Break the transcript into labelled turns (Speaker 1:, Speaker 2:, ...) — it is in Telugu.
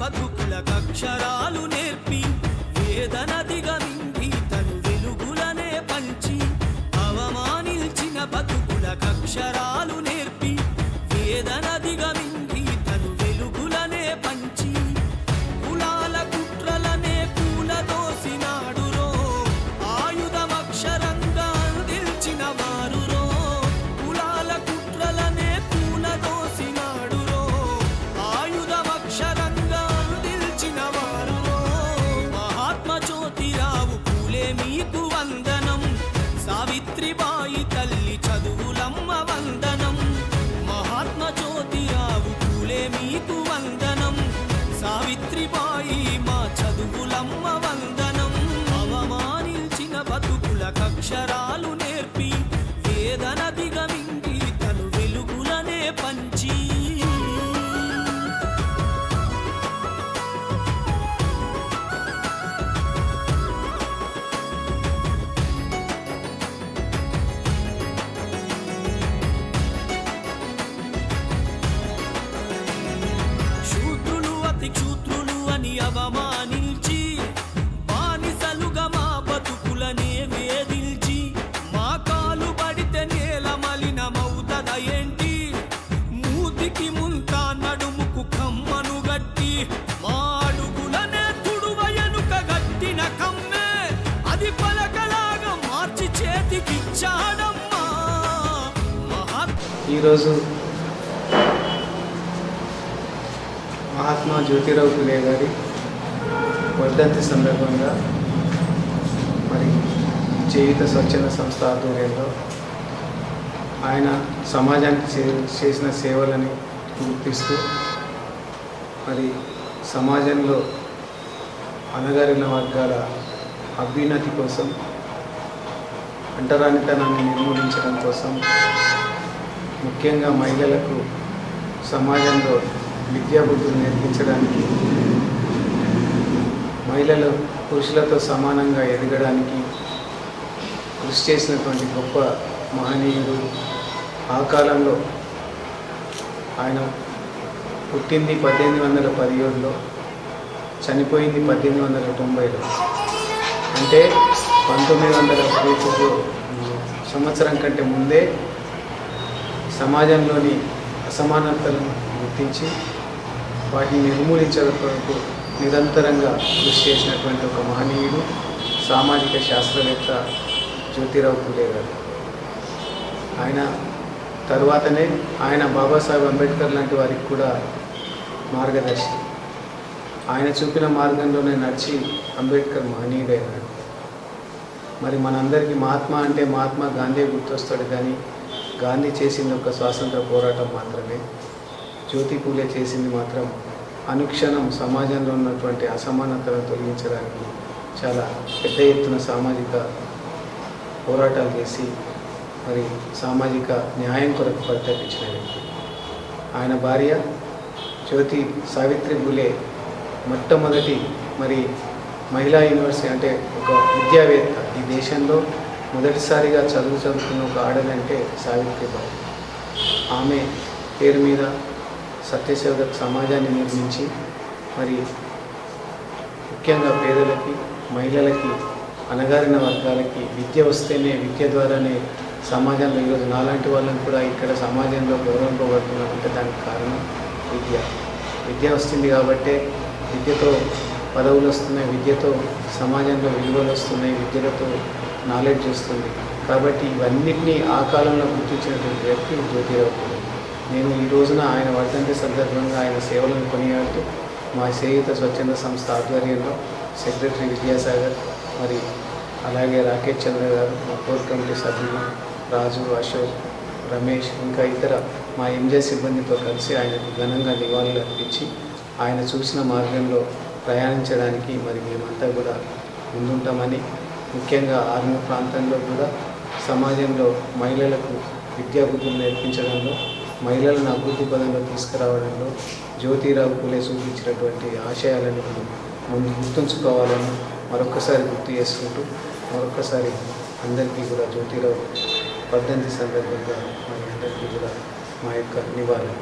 Speaker 1: బతుకులకక్షరాలు నేర్పి వేదనదిగా మింగి పూలే వందనం. సావిత్రిబాయి తల్లి చదువులమ్మ వందనం. మహాత్మ జ్యోతి ఆవు పూలే మీకు వందనం. సావిత్రిబాయి మా చదువులమ్మ వందనం. అవమానించిన బతుకుల కక్షరాలు నేర్పు
Speaker 2: ఈరోజు మహాత్మా జ్యోతిరావు ఫులే గారి వర్ధంతి సందర్భంగా మరి జీవిత స్వచ్ఛంద సంస్థ ఆధ్వర్యంలో ఆయన సమాజానికి చేసిన సేవలని గుర్తిస్తూ మరి సమాజంలో అణగారిన వర్గాల అభ్యున్నతి కోసం అంటరానితనాన్ని నిర్మూలించడం కోసం ముఖ్యంగా మహిళలకు సమాజంలో విద్యాబుద్ధులు నేర్పించడానికి మహిళలు పురుషులతో సమానంగా ఎదగడానికి కృషి చేసినటువంటి గొప్ప మహనీయుడు ఆ కాలంలో. ఆయన పుట్టింది పద్దెనిమిది వందల పదిహేడులో చనిపోయింది పద్దెనిమిది వందల తొంభైలో. అంటే పంతొమ్మిది వందల పదిహేడు సంవత్సరం కంటే ముందే సమాజంలోని అసమానతలను గుర్తించి వాటిని నిర్మూలించడం కొరకు నిరంతరంగా కృషి చేసినటువంటి ఒక మహనీయుడు సామాజిక శాస్త్రవేత్త జ్యోతిరావు పూలే గారు. ఆయన తరువాతనే ఆయన బాబాసాహెబ్ అంబేద్కర్ లాంటి వారికి కూడా మార్గదర్శి. ఆయన చూపిన మార్గంలోనే నడిచి అంబేద్కర్ మహనీయుడైనాడు. మరి మనందరికీ మహాత్మా అంటే మహాత్మా గాంధీ గుర్తొస్తాడు కానీ గాంధీ చేసింది ఒక స్వాతంత్ర పోరాటం మాత్రమే. జ్యోతి పూలే చేసింది మాత్రం అనుక్షణం సమాజంలో ఉన్నటువంటి అసమానతలను తొలగించడానికి చాలా పెద్ద ఎత్తున సామాజిక పోరాటాలు చేసి మరి సామాజిక న్యాయం కొరకు పరితపించిన వ్యక్తి. ఆయన భార్య జ్యోతి సావిత్రి బులే మొట్టమొదటి మరి మహిళా యూనివర్సిటీ అంటే ఒక విద్యావేత్త ఈ దేశంలో. మొదటిసారిగా చదువు చదువుకున్న ఒక ఆడదంటే సావిత్రిబాయి. ఆమె పేరు మీద సత్యశోధక సమాజాన్ని నిర్మించి మరి ముఖ్యంగా పేదలకి మహిళలకి అణగారిన వర్గాలకి విద్య వస్తేనే విద్య ద్వారానే సమాజంలో ఈరోజు నాలాంటి వాళ్ళని కూడా ఇక్కడ సమాజంలో గౌరవింపబడుతున్నామంటే దానికి కారణం విద్య. విద్య వస్తుంది కాబట్టే విద్యతో పదవులు వస్తున్నాయి విద్యతో సమాజంలో విలువలు వస్తున్నాయి విద్యలతో నాలెడ్జ్ వస్తుంది. కాబట్టి ఇవన్నిటినీ ఆ కాలంలో గుర్తించినటువంటి వ్యక్తి జ్యోతిరావు. నేను ఈ రోజున ఆయన వర్ధంతి సందర్భంగా ఆయన సేవలను కొనియాడుతూ మా చేయుత స్వచ్ఛంద సంస్థ ఆధ్వర్యంలో సెక్రటరీ విద్యాసాగర్ మరి అలాగే రాకేష్ చంద్ర గారు మా కోర్ కమిటీ సభ్యులు రాజు అశోక్ రమేష్ ఇంకా ఇతర మా ఎంజే సిబ్బందితో కలిసి ఆయనకు ఘనంగా నివాళులు అర్పించి ఆయన చూసిన మార్గంలో ప్రయాణించడానికి మరి మేమంతా కూడా ముందుంటామని ముఖ్యంగా ఆర్మీ ప్రాంతంలో కూడా సమాజంలో మహిళలకు విద్యాబుద్ధులు నేర్పించడంలో మహిళలను అభివృద్ధి పదంలో తీసుకురావడంలో జ్యోతిరావు పూలే చూపించినటువంటి ఆశయాలను మనం ముందు గుర్తుంచుకోవాలని మరొకసారి గుర్తు చేసుకుంటూ మరొకసారి అందరికీ కూడా జ్యోతిరావు వర్ధంతి సందర్భంగా మన అందరికీ కూడా మా యొక్క నివారణ